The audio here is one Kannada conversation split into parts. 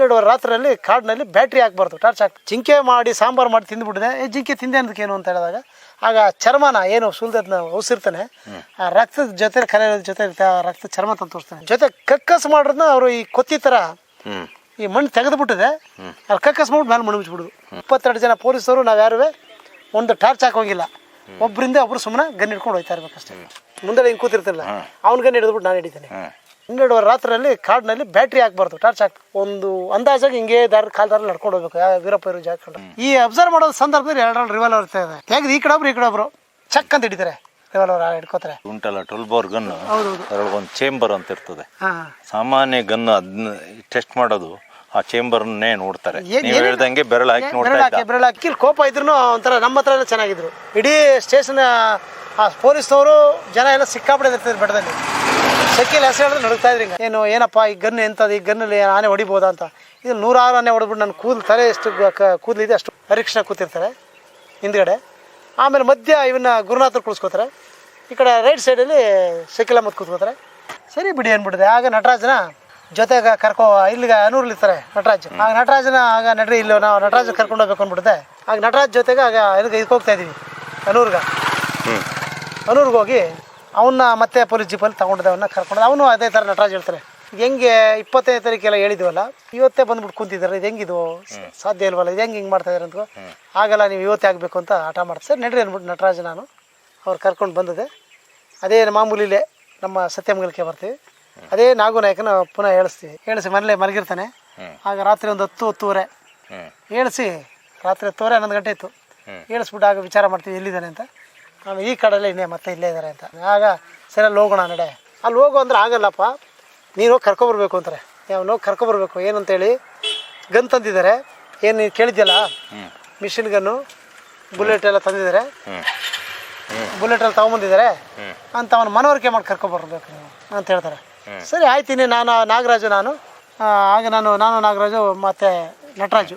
ಹನ್ನೆರಡುವರೆ ರಾತ್ರಿಯಲ್ಲಿ ಕಾಡಿನಲ್ಲಿ ಬ್ಯಾಟ್ರಿ ಹಾಕ್ಬಾರ್ದು ಟಾರ್ಚ್ ಹಾಕಿ ಜಿಂಕೆ ಮಾಡಿ ಸಾಂಬಾರು ಮಾಡಿ ತಿಂದ್ಬಿಟ್ಟಿದೆ. ಏ ಜಿಂಕೆ ತಿಂದೆ ಅಂದಕ್ಕೆ ಏನು ಅಂತ ಹೇಳಿದಾಗ ಆಗ ಚರ್ಮನ ಏನು ಸುಲ್ದದ್ನ ಉಸಿರ್ತಾನೆ ಆ ರಕ್ತದ ಜೊತೆ ಕಲೆ ಜೊತೆ ಇರುತ್ತೆ, ಆ ರಕ್ತ ಚರ್ಮ ತಂದು ತೋರಿಸ್ತಾನೆ. ಜೊತೆ ಕಕ್ಕಸ್ ಮಾಡೋದನ್ನ ಅವರು ಈ ಕೊತ್ತಿ ಥರ ಈ ಮಣ್ಣು ತೆಗೆದುಬಿಟ್ಟಿದೆ. ಅಲ್ಲಿ ಕಕ್ಕಸ್ ಮಾಡ್ಬಿಟ್ಟು ಮೇಲೆ ಮುಳುಗಿಸ್ಬಿಡುದು ಇಪ್ಪತ್ತೆರಡು ಜನ ಪೊಲೀಸರು ನಾವು ಯಾರು ಒಂದು ಟಾರ್ಚ್ ಹಾಕೋಂಗಿಲ್ಲ. ಒಬ್ಬರಿಂದ ಒಬ್ರು ಸುಮ್ಮನೆ ಗನ್ ಹಿಡ್ಕೊಂಡು ಹೋಯ್ತಾ ಇರ್ಬೇಕಷ್ಟೇ. ಮುಂದೆ ಹಿಂಗೆ ಕೂತಿರ್ತಿಲ್ಲ. ಅವ್ನ ಗನ್ ಹಿಡಿದ್ಬಿಟ್ಟು ನಾನು ಹಿಡಿತೇನೆ. ಹನ್ನೆರಡುವರೆ ರಾತ್ರಿಯಲ್ಲಿ ಕಾಡಿನಲ್ಲಿ ಬ್ಯಾಟ್ರಿ ಹಾಕ್ಬಾರ್ದು ಟಾರ್ಚ್ ಹಾಕಿ ಒಂದು ಅಂದಾಜಾಗಿ ಹಿಂಗೆ ದಾರಿ ಕಾಲ್ ದಾರಿ ನಡ್ಕೊಂಡು ಹೋಗ್ಬೇಕು ಯಾವ ವೀರಪ್ಪ ಇರೋ ಜಾಗ ಈ ಅಬ್ಸರ್ವ್ ಮಾಡೋ ಸಂದರ್ಭದಲ್ಲಿ ಎರಡರಲ್ಲಿ ರಿವಾಲ್ವರ್ ಇರ್ತಾ ಇದೆ. ತೆಗೆದು ಈ ಕಡೆ ಒಬ್ರು ಈ ಕಡೆ ಒಬ್ರು. ಚಕ್ ಅಂತ ಹಿಡಿತಾರೆ ರಿವಾಲ್ವರ್ ಹಿಡ್ಕೋತಾರೆ. ಉಂಟಲ್ಲ ಟ್ವೆಲ್ ಬೋರ್ ಗನ್ ಅದ್ರೊಳಗೆ ಒಂದು ಚೇಂಬರ್ ಅಂತ ಇರ್ತದೆ. ಸಾಮಾನ್ಯ ಗನ್ ಅದನ್ನ ಟೆಸ್ಟ್ ಮಾಡೋದು ಆ ಚೇಂಬರ್ನೇ ನೋಡ್ತಾರೆ. ನೀವು ಹೇಳ್ದಂಗೆ ಬೆರಳು ಹಾಕಿ ನೋಡ್ತಾರೆ ಬೆರಳು ಹಾಕಿ ಬೆರಳು ಹಾಕಿ ಕೋಪ ಇದ್ರು ಒಂಥರ ನಮ್ಮ ಹತ್ರ ಎಲ್ಲ ಚೆನ್ನಾಗಿದ್ರು. ಇಡೀ ಸ್ಟೇಷನ್ ಆ ಪೊಲೀಸ್ನವರು ಜನ ಎಲ್ಲ ಸಿಕ್ಕಾಪಡೆ ಇರ್ತಾರೆ ಬೆಟ್ಟದಲ್ಲಿ. ಸೆಕ್ಕಿಲ್ ಹೆಸರು ಹೇಳಿದ್ರೆ ನಡುಗ್ತಾ ಇದ್ರಿ ಏನು ಏನಪ್ಪ ಈ ಗನ್ ಎಂಥದ್ದು ಈ ಗನ್ನಲ್ಲಿ ಆನೆ ಹೊಡಿಬೋದಾ ಅಂತ. ಇದು ನೂರಾರು ಆನೆ ಹೊಡೆದ್ಬಿಟ್ಟು ನನ್ನ ಕೂದಲು ತಲೆ ಎಷ್ಟು ಕೂದಲಿದೆ ಅಷ್ಟು ಪರೀಕ್ಷಣ ಕೂತಿರ್ತಾರೆ ಹಿಂದ್ಗಡೆ. ಆಮೇಲೆ ಮಧ್ಯ ಇವನ್ನ ಗುರುನಾಥರು ಕುಳಿಸ್ಕೋತಾರೆ ಈ ಕಡೆ ರೈಟ್ ಸೈಡಲ್ಲಿ ಶಕಿಲ ಮತ್ತು ಕೂತ್ಕೋತಾರೆ. ಸರಿ ಬಿಡಿ ಅಂದ್ಬಿಟ್ಟಿದೆ. ಆಗ ನಟರಾಜನ ಜೊತೆಗೆ ಕರ್ಕೋ ಇಲ್ಲಿಗೆ ಅನೂರ್ಲಿ ಇರ್ತಾರೆ ನಟರಾಜ್. ಆಗ ನಟರಾಜನ ಆಗ ನಡ್ರಿ ಇಲ್ಲಿ ನಾವು ನಟರಾಜ್ ಕರ್ಕೊಂಡು ಹೋಗ್ಬೇಕು ಅಂದ್ಬಿಡುತ್ತೆ ಆಗ ನಟರಾಜ್ ಜೊತೆಗೆ ಆಗ ಇದಕ್ಕೆ ಇದಕ್ಕೆ ಹೋಗ್ತಾ ಇದೀವಿ ಅನೂರ್ಗ ಅನೂರ್ಗೆ ಹೋಗಿ ಅವನ್ನ ಮತ್ತೆ ಪೊಲೀಸ್ ಜೀಪಲ್ಲಿ ತೊಗೊಂಡಿದ್ದೆ ಅವನ್ನ ಕರ್ಕೊಂಡು ಅವನು ಅದೇ ಥರ ನಟರಾಜ್ ಹೇಳ್ತಾರೆ ಹೆಂಗೆ ಇಪ್ಪತ್ತೈದು ತಾರೀಕೆಲ್ಲ ಹೇಳಿದ್ವಲ್ಲ ಇವತ್ತೇ ಬಂದ್ಬಿಟ್ಟು ಕುಂತಿದ್ದಾರೆ? ಇದು ಹೆಂಗಿದು? ಸಾಧ್ಯ ಇಲ್ವಲ್ಲ? ಇದು ಹೆಂಗೆ ಹಿಂಗೆ ಮಾಡ್ತಾ ಇದ್ದಾರೆ ಅಂತ ಆಗಲ್ಲ ನೀವು ಇವತ್ತೇ ಆಗಬೇಕು ಅಂತ ಆಟ ಮಾಡ್ತಾರೆ ನಡ್ರಿ ಅಂದ್ಬಿಟ್ಟು ನಟರಾಜ್ ನಾನು ಅವ್ರು ಕರ್ಕೊಂಡು ಬಂದಿದೆ. ಅದೇ ಮಾಮೂಲಿಲೇ ನಮ್ಮ ಸತ್ಯಮಂಗಲಕ್ಕೆ ಬರ್ತೀವಿ. ಅದೇ ನಾಗುನಾಯಕನ ಪುನಃ ಹೇಳಿಸ್ತೀವಿ. ಹೇಳಿಸಿ ಮನೇಲೆ ಮಲಗಿರ್ತಾನೆ. ಆಗ ರಾತ್ರಿ ಒಂದು ಹತ್ತು ಹತ್ತುವರೆ. ಹೇಳಿಸಿ ರಾತ್ರಿ ಹತ್ತುವರೆ ಹನ್ನೊಂದು ಗಂಟೆ ಇತ್ತು ಹೇಳಿಸ್ಬಿಟ್ಟು ಆಗ ವಿಚಾರ ಮಾಡ್ತೀವಿ ಎಲ್ಲಿದ್ದಾನೆ ಅಂತ. ಆಮೇಲೆ ಈ ಕಡೆಯಲ್ಲೇ ಇನ್ನೇ ಮತ್ತೆ ಇಲ್ಲೇ ಇದ್ದಾರೆ ಅಂತ. ಆಗ ಸರಿ ಅಲ್ಲಿ ಹೋಗೋಣ ನಡೆ. ಅಲ್ಲಿ ಹೋಗು ಅಂದ್ರೆ ಆಗಲ್ಲಪ್ಪ. ನೀನು ಹೋಗಿ ಕರ್ಕೊಬರ್ಬೇಕು ಅಂತಾರೆ. ಅವನು ಹೋಗಿ ಕರ್ಕೊಬರ್ಬೇಕು ಏನಂತೇಳಿ ಗನ್ ತಂದಿದ್ದಾರೆ. ಏನು ನೀನು ಕೇಳಿದ್ಯಲ್ಲ? ಮಿಷಿನ್ ಗನ್ನು ಬುಲೆಟ್ ಎಲ್ಲ ತಂದಿದ್ದಾರೆ. ಬುಲೆಟಲ್ಲಿ ತೊಗೊಂಬಂದಿದ್ದಾರೆ. ಅಂತ ಅವನ ಮನವರಿಕೆ ಮಾಡಿ ಕರ್ಕೊಬರ್ಬೇಕು ನೀವು ಅಂತ ಹೇಳ್ತಾರೆ. ಸರಿ ಆಯ್ತೀನಿ ನಾನು ನಾಗರಾಜು ನಾನು. ಆಗ ನಾನು ನಾನು ನಾಗರಾಜು ಮತ್ತೆ ನಟರಾಜು.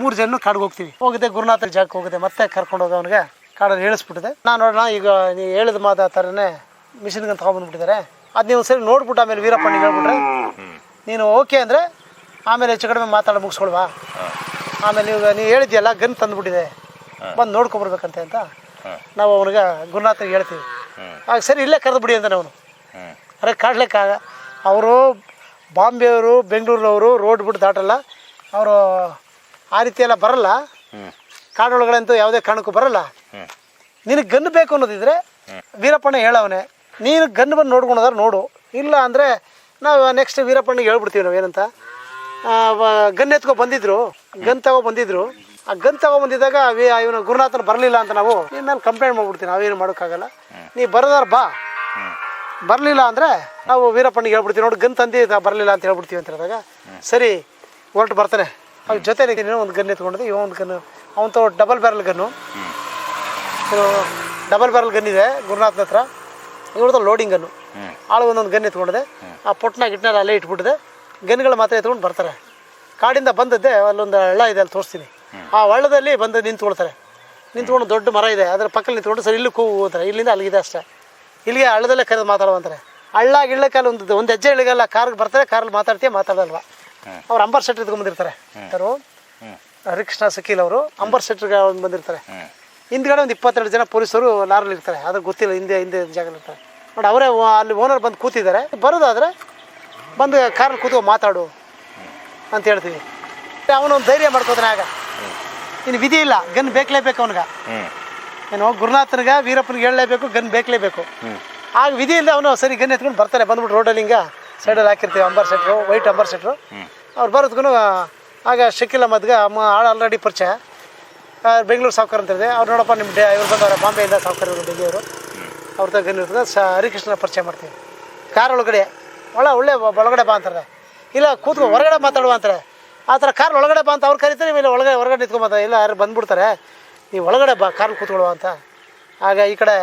ಮೂರು ಜನ ಕಾಡ್ಗೆ ಹೋಗ್ತೀವಿ. ಹೋಗಿದೆ ಗುರುನಾಥ ಜಾಗಕ್ಕೆ ಹೋಗಿದೆ ಮತ್ತೆ ಕರ್ಕೊಂಡು ಹೋಗಿ ಅವನಿಗೆ. ಕಾಡಲ್ಲಿ ಹೇಳಿಸ್ಬಿಟ್ಟಿದೆ. ನಾನು ನೋಡೋಣ ಈಗ ನೀವು ಹೇಳಿದ ಮಾತು ಆ ಥರನೇ ಮಿಷಿನ್ಗೆ ತೊಗೊಂಬಂದ್ಬಿಟ್ಟಿದ್ದಾರೆ ಅದು ನೀವು ಸರಿ ನೋಡ್ಬಿಟ್ಟು ಆಮೇಲೆ ವೀರಪ್ಪಣ್ಣಿಗೆ ಹೇಳ್ಬಿಟ್ರೆ ನೀನು ಓಕೆ ಅಂದರೆ ಆಮೇಲೆ ಹೆಚ್ಚು ಕಡಿಮೆ ಮಾತಾಡಿ ಮುಗಿಸ್ಕೊಳ್ವಾ. ಆಮೇಲೆ ನೀವು ನೀವು ಹೇಳಿದ್ಯಲ್ಲ, ಗನ್ ತಂದುಬಿಟ್ಟಿದೆ. ಬಂದು ನೋಡ್ಕೊಬರ್ಬೇಕಂತೆ ಅಂತ ನಾವು ಅವನಿಗೆ ಗುರುನಾಥನಿಗೆ ಹೇಳ್ತೀವಿ. ಆಗ ಸರಿ, ಇಲ್ಲೇ ಕರೆದು ಬಿಡಿ ಅಂತಾನೆ ಅವನು. ಅರೆ ಕಾಡ್ಲಿಕ್ಕಾಗ ಅವರು ಬಾಂಬೆಯವರು, ಬೆಂಗಳೂರಿನವರು, ರೋಡ್ ಬಿಟ್ಟು ದಾಟಲ್ಲ. ಅವರು ಆ ರೀತಿ ಎಲ್ಲ ಬರಲ್ಲ. ಕಾಡೊಳಗಡೆ ಅಂತೂ ಯಾವುದೇ ಕಾರಣಕ್ಕೂ ಬರಲ್ಲ. ನಿನಗೆ ಗನ್ ಬೇಕು ಅನ್ನೋದಿದ್ರೆ ವೀರಪ್ಪಣ್ಣ ಹೇಳವನೆ. ನೀನು ಗನ್ ಬಂದು ನೋಡ್ಕೊಂಡೋದ್ರೆ ನೋಡು. ಇಲ್ಲ ಅಂದರೆ ನಾವು ನೆಕ್ಸ್ಟ್ ವೀರಪ್ಪಣ್ಣಿಗೆ ಹೇಳ್ಬಿಡ್ತೀವಿ ನಾವು ಏನಂತ. ಗನ್ ಎತ್ಕೊ ಬಂದಿದ್ರು. ಗನ್ ತಗೋ ಬಂದಿದ್ರು. ಆ ಗನ್ ತಗೋ ಬಂದಿದ್ದಾಗ ಇವನು ಗುರುನಾಥನ ಬರಲಿಲ್ಲ ಅಂತ ನಾವು ನೀನು ಕಂಪ್ಲೇಂಟ್ ಮಾಡ್ಬಿಡ್ತೀನಿ ನಾವೇನು ಮಾಡೋಕ್ಕಾಗಲ್ಲ. ನೀ ಬರೋದಾರ ಬಾ. ಬರಲಿಲ್ಲ ಅಂದರೆ ನಾವು ವೀರಪ್ಪಣ್ಣಿಗೆ ಹೇಳ್ಬಿಡ್ತೀವಿ. ನೋಡಿ ಗನ್ ತಂದಿ ಬರಲಿಲ್ಲ ಅಂತ ಹೇಳ್ಬಿಡ್ತೀವಿ ಅಂತ ಹೇಳಿದಾಗ ಸರಿ ಹೊರಟು ಬರ್ತಾನೆ. ಅವ್ರ ಜೊತೆ ನೀನು ಒಂದು ಗನ್ ಎತ್ಕೊಂಡಿದ್ದೆ ಇವ ಒಂದು ಗನ್ ಅವನು ತಗೋ double barrel gun. Double barrel gun ಇದೆ ಗುರುನಾಥನ ಹತ್ರ. ಇವ್ರದ್ದು ಲೋಡಿಂಗ್ ಗನ್ನು ಆಳು ಒಂದೊಂದು ಗನ್ ಎತ್ಕೊಂಡಿದೆ ಆ ಪೊಟ್ನ ಗಿಟ್ನೆಲ್ಲ ಅಲ್ಲೇ ಇಟ್ಬಿಟ್ಟಿದೆ ಗನ್ಗಳು ಮಾತ್ರ ಎತ್ಕೊಂಡು ಬರ್ತಾರೆ. ಕಾಡಿಂದ ಬಂದದ್ದೆ ಅಲ್ಲೊಂದು ಹಳ್ಳ ಇದೆ ಅಲ್ಲಿ ತೋರಿಸ್ತೀನಿ. ಆ ಹಳ್ಳದಲ್ಲಿ ಬಂದು ನಿಂತ್ಕೊಳ್ತಾರೆ. ನಿಂತ್ಕೊಂಡು ದೊಡ್ಡ ಮರ ಇದೆ ಅದರ ಪಕ್ಕದಲ್ಲಿ ನಿಂತ್ಕೊಂಡು ಸರ್ ಇಲ್ಲಿ ಕೂಗು ಅಂತಾರೆ. ಇಲ್ಲಿಂದ ಅಲ್ಲಿಗಿದೆ ಅಷ್ಟೇ. ಇಲ್ಲಿಗೆ ಹಳ್ಳದಲ್ಲೇ ಕರೆದು ಮಾತಾಡುವಂತಾರೆ. ಹಳ್ಳ ಗಿಳ್ಳಕ್ಕಲ್ಲಿ ಒಂದು ಒಂದು ಹೆಜ್ಜೆ ಇಳಿಗಲ್ಲ ಕಾರ್ಗೆ ಬರ್ತಾರೆ ಕಾರಲ್ಲಿ ಮಾತಾಡ್ತೀಯ ಮಾತಾಡಲ್ವಾ? ಅವ್ರು ಅಂಬರ್ ಶೆಟ್ರಿ ಇದ್ಕೊಂಡ್ಬಂದಿರ್ತಾರೆ ಯಾರು? ಹರಿಕೃಷ್ಣ ಸಕೀಲ್ ಅವರು ಅಂಬರ್ ಸೆಟ್ರ್ಗೆ ಒಂದು ಬಂದಿರ್ತಾರೆ. ಹಿಂದ್ಗಡೆ ಒಂದು ಇಪ್ಪತ್ತೆರಡು ಜನ ಪೊಲೀಸರು ಲಾರಲ್ಲಿ ಇರ್ತಾರೆ. ಅದ್ರ ಗೊತ್ತಿಲ್ಲ, ಹಿಂದೆ ಹಿಂದೆ ಜಾಗ ಇರ್ತಾರೆ. ನೋಡಿ, ಅವರೇ ಅಲ್ಲಿ ಓನರ್ ಬಂದು ಕೂತಿದ್ದಾರೆ. ಬರೋದಾದ್ರೆ ಬಂದು ಕಾರಲ್ಲಿ ಕೂತು ಮಾತಾಡು ಅಂತ ಹೇಳ್ತೀವಿ. ಅವನು ಒಂದು ಧೈರ್ಯ ಮಾಡ್ಕೋತಾನೆ ಆಗ. ಇನ್ನು ವಿಧಿ ಇಲ್ಲ, ಗನ್ ಬೇಕಲೇಬೇಕು ಅವನಿಗೆ. ಏನೋ ಗುರುನಾಥನಿಗೆ, ವೀರಪ್ಪನಿಗೆ ಹೇಳಲೇಬೇಕು, ಗನ್ ಬೇಕಲೇಬೇಕು ಆಗ ವಿಧಿ ಇಲ್ಲ ಅವನು ಸರಿ ಗನ್ ಎತ್ಕೊಂಡು ಬರ್ತಾರೆ ಬಂದ್ಬಿಟ್ಟು ರೋಡಲ್ಲಿ ಹಿಂಗೆ ಸೈಡಲ್ಲಿ ಹಾಕಿರ್ತೀವಿ, ಅಂಬರ್ ಸೆಟ್ರು ವೈಟ್ ಅಂಬರ್ ಸೆಟ್ರು ಅವ್ರು ಬರೋದ್ಗೂ ಆಗ ಶಕಿಲ್ ಅಹಮದ್ಗೆ, ಅಮ್ಮ, ಆಳು ಆಲ್ರೆಡಿ ಪರಿಚಯ. ಬೆಂಗಳೂರು ಸಾವುಕಾರ ಅಂತ ಇದೆ ಅವ್ರು ನೋಡಪ್ಪ ನಿಮ್ಮ ಡೇ, ಇವ್ರು ಬಂದವರ, ಬಾಂಬೆಯಿಂದ ಸಾವುಕಾರ ಅವ್ರ ತಗ ಗನ್ ಇರ್ತದೆ ಸ ಹರಿಕೃಷ್ಣ ಪರಿಚಯ ಮಾಡ್ತೀವಿ ಕಾರ್ ಒಳಗಡೆ. ಒಳ ಒಳ್ಳೆ ಒಳಗಡೆ ಬಾ ಅಂತಾರೆ. ಇಲ್ಲ, ಕೂತ್ಕೊ, ಹೊರಗಡೆ ಮಾತಾಡುವ ಅಂತಾರೆ. ಆ ಥರ ಕಾರ್ ಒಳಗಡೆ ಬಾ ಅಂತ ಅವ್ರು ಕರೀತಾರೆ. ಇಲ್ಲ, ಒಳಗಡೆ, ಹೊರಗಡೆ ನಿಂತ್ಕೊಂಬಂತಾರೆ ಇಲ್ಲ, ಯಾರು ಬಂದುಬಿಡ್ತಾರೆ. ನೀವು ಒಳಗಡೆ ಬಾ, ಕಾರ್ ಕೂತ್ಕೊಳ್ಳುವ ಅಂತ. ಆಗ ಈ ಕಡೆ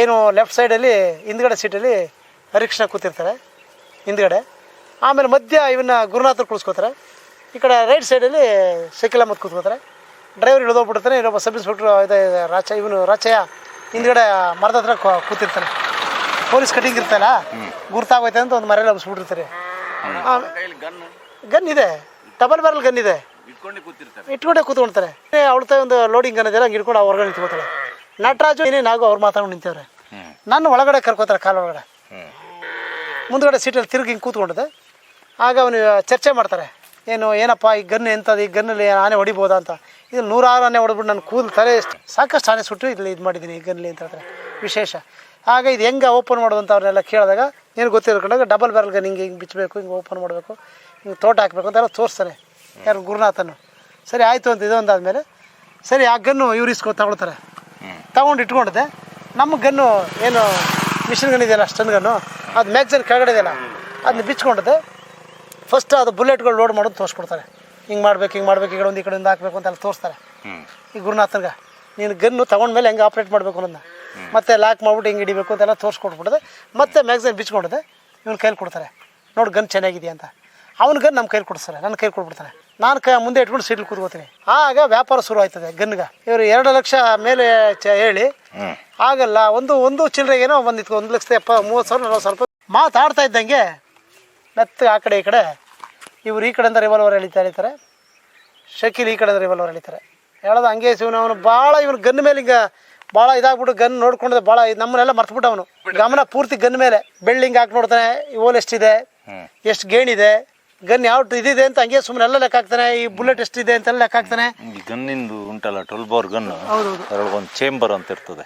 ಏನು ಲೆಫ್ಟ್ ಸೈಡಲ್ಲಿ ಹಿಂದ್ಗಡೆ ಸೀಟಲ್ಲಿ ಹರಿಕೃಷ್ಣ ಕೂತಿರ್ತಾರೆ. ಹಿಂದ್ಗಡೆ. ಆಮೇಲೆ ಮಧ್ಯ ಇವನ್ನ ಗುರುನಾಥರು ಕುಳಿಸ್ಕೋತಾರೆ. ಈ ಕಡೆ ರೈಟ್ ಸೈಡಲ್ಲಿ ಶಕಿಲ್ ಮತ್ತು ಕೂತ್ಕೋತಾರೆ ಡ್ರೈವರ್ ಇಳಿದೋಗ್ಬಿಡ್ತಾನೆ ಇನ್ನೊಬ್ಬ ಸಬ್ ಇನ್ಸ್ಪೆಕ್ಟ್ರ್ ಇದೆ ರಾಚ ಇವನು ರಾಚಯ್ಯ ಹಿಂದ್ಗಡೆ ಮರದ ಹತ್ರ ಕೂತಿರ್ತಾನೆ. ಪೊಲೀಸ್ ಕಟಿಂಗ್ ಇರ್ತಾನ ಗುರ್ತಾಗೋಯ್ತೆ ಅಂತ ಒಂದು ಮರೇಲಿ ಹಬ್ಸ್ಬಿಟ್ಟಿರ್ತಾರೆ ಗನ್ ಇದೆ. ಡಬಲ್ ಬ್ಯಾರಲ್ ಗನ್ ಇದೆ. ಇಟ್ಕೊಂಡೇ ಕೂತ್ಕೊಳ್ತಾರೆ. ಅವಳ ತ ಒಂದು ಲೋಡಿಂಗ್ ಗನ್ ಇದೆಲ್ಲ ಹಂಗೆ ಹಿಡ್ಕೊಂಡು ಅವ್ರ ಹೊರಗಡೆ ನಿಂತ್ಕೋತಾರೆ ನಟರಾಜು ಏನೇ ನಾಗು ಅವ್ರು ಮಾತಾಡ್ಕೊಂಡು ನಿಂತವ್ರೆ. ನನ್ನ ಒಳಗಡೆ ಕರ್ಕೋತಾರೆ ಕಾಲ ಒಳಗಡೆ. ಮುಂದ್ಗಡೆ ಸೀಟಲ್ಲಿ ತಿರುಗಿ ಹಿಂಗೆ ಕೂತ್ಕೊಂಡಿದೆ. ಆಗ ಅವನು ಚರ್ಚೆ ಮಾಡ್ತಾರೆ. ಏನು ಏನಪ್ಪ ಈ ಗನ್ ಎಂಥದ್ದು ಈ ಗನ್ನಲ್ಲಿ ಆನೆ ಹೊಡಿಬೋದಾ ಅಂತ. ಇದು ನೂರಾರು ಆನೆ ಹೊಡೆದ್ಬಿಟ್ಟು ನನ್ನ ಕೂದಲು ತಲೆ ಸಾಕಷ್ಟು ಆನೆ ಸುಟ್ಟು ಇಲ್ಲಿ ಇದು ಮಾಡಿದ್ದೀನಿ ಗನ್ಲಿ ಅಂತ ಹೇಳ್ತಾರೆ. ವಿಶೇಷ. ಆಗ ಇದು ಹೆಂಗೆ ಓಪನ್ ಮಾಡೋದು ಅಂತ ಅವ್ರನ್ನೆಲ್ಲ ಕೇಳಿದಾಗ ಏನು ಗೊತ್ತಿರ್ಕೊಂಡಾಗ ಡಬಲ್ ಬ್ಯಾರಲ್ಗೆ ಹಿಂಗೆ ಹಿಂಗೆ ಬಿಚ್ಚಬೇಕು ಹಿಂಗೆ ಓಪನ್ ಮಾಡಬೇಕು, ಹಿಂಗೆ ತೋಟ ಹಾಕಬೇಕು ಅಂತೆಲ್ಲ ತೋರಿಸ್ತಾನೆ ಯಾರು ಗುರುನಾಥನು. ಸರಿ, ಆಯಿತು ಅಂತ ಇದು ಅಂದಾದಮೇಲೆ ಸರಿ, ಆ ಗನ್ನು ಇವ್ರು ಇಸ್ಕೊ ತಗೊಳ್ತಾರೆ. ತಗೊಂಡು ಇಟ್ಕೊಂಡಿದ್ದೆ ನಮ್ಮ ಗನ್ನು ಏನು ಮಿಷಿನ್ ಗನ್ ಇದೆಯಲ್ಲ ಸ್ಟನ್ ಗನ್ನು ಅದು ಮ್ಯಾಗ್ಝಿನ್ ಕೆಳಗಡೆ ಇದೆಯಲ್ಲ ಅದನ್ನ ಬಿಚ್ಕೊಂಡಿದ್ದೆ ಫಸ್ಟ್ ಅದು ಬುಲೆಟ್ಗಳು ಲೋಡ್ ಮಾಡೋದು ತೋರಿಸ್ಕೊಡ್ತಾರೆ. ಹಿಂಗೆ ಮಾಡ್ಬೇಕು ಹಿಂಗೆ ಮಾಡ್ಬೇಕು ಈ ಕಡೆ ಒಂದು ಈ ಕಡೆಯಿಂದ ಹಾಕ್ಬೇಕು ಅಂತೆಲ್ಲ ತೋರಿಸ್ತಾರೆ. ಈ ಗುರುನಾಥನ್ಗೆ ನೀನು ಗನ್ನು ತೊಗೊಂಡ್ಮೇಲೆ ಹೆಂಗೆ ಆಪ್ರೇಟ್ ಮಾಡಬೇಕು ಅನ್ನೋದನ್ನ. ಮತ್ತೆ ಲಾಕ್ ಮಾಡ್ಬಿಟ್ಟು ಹಿಂಗೆ ಹಿಡಿಬೇಕು ಅಂತೆಲ್ಲ ತೋರಿಸ್ಕೊಟ್ಬಿಡ್ದೆ. ಮತ್ತೆ ಮ್ಯಾಗ್ಝಿನ್ ಬಿಚ್ಕೊಂಡಿದೆ. ಇವ್ನ ಕೈಲಿ ಕೊಡ್ತಾರೆ. ನೋಡಿ ಗನ್ ಚೆನ್ನಾಗಿದೆಯಾ ಅಂತ. ಅವ್ನ ಗನ್ ನಮ್ಮ ಕೈಲಿ ಕೊಡಿಸ್ತಾರೆ. ನನ್ನ ಕೈಲಿ ಕೊಟ್ಬಿಡ್ತಾನೆ. ನಾನು ಕ ಮುಂದೆ ಇಟ್ಕೊಂಡು ಸೀಟ್ಲಿ ಕೂತ್ಕೋತೀನಿ. ಆಗ ವ್ಯಾಪಾರ ಶುರು ಆಯ್ತದೆ ಗನ್ಗೆ. ಇವರು ಎರಡು ಲಕ್ಷ ಮೇಲೆ ಚ ಹೇಳಿ ಆಗಲ್ಲ ಒಂದು ಒಂದು ಚಿಲ್ಲರೆಗೇನೋ ಬಂದಿತ್ತು. ಒಂದು ಲಕ್ಷದ ಎಪ್ಪ ಮೂವತ್ತು ಸಾವಿರ ನಲ್ವತ್ತು ಸಾವಿರ ರೂಪಾಯಿ. ಮಾತಾಡ್ತಾ ಇದ್ದಂಗೆ ಮೆತ್ತ ಆ ಕಡೆ ಈ ಕಡೆ. ಇವ್ರು ಈ ಕಡೆಯಿಂದ ರಿವಾಲ್ವರ್ ಎಳಿತಾ ಎಳಿತಾರೆ ಶಕೀಲ್ ಈ ಕಡೆಯಿಂದ ರಿವಾಲ್ವರ್ ಎಳಿತಾರೆ ಹೇಳೋದು ಹಂಗೆ ಶಿವನ ಅವನು ಭಾಳ ಇವನು ಗನ್ ಮೇಲೆ ಹಿಂಗೆ ಭಾಳ ಇದಾಗ್ಬಿಟ್ಟು ಗನ್ ನೋಡ್ಕೊಂಡ್ರೆ ಭಾಳ ನಮ್ಮನ್ನೆಲ್ಲ ಮರ್ತ್ಬಿಟ್ಟು ಅವನು. ಗಮನ ಪೂರ್ತಿ ಗನ್ ಮೇಲೆ. ಬೆಳ್ಳಿಂಗ್ ಹಾಕಿ ನೋಡ್ತಾನೆ ಓಲ್ ಎಷ್ಟಿದೆ. ಎಷ್ಟು ಗೇಣಿದೆ ಗನ್ ಯಾವ ಇದಿದೆ ಅಂತ ಹಂಗೆ ಸುಮ್ಮನೆ ಎಲ್ಲ ಲೆಕ್ಕ ಹಾಕ್ತಾನೆ ಈ ಬುಲೆಟ್ ಎಷ್ಟಿದೆ ಅಂತೆಲ್ಲ ಲೆಕ್ಕ ಹಾಕ್ತಾನೆ. ಈ ಗನ್ನಿಂದು ಉಂಟಲ್ಲ ಟ್ವೆಲ್ ಬೋರ್ ಗನ್. ಅದರೊಳಗೊಂದು ಒಂದು ಚೇಂಬರ್ ಅಂತ ಇರ್ತದೆ.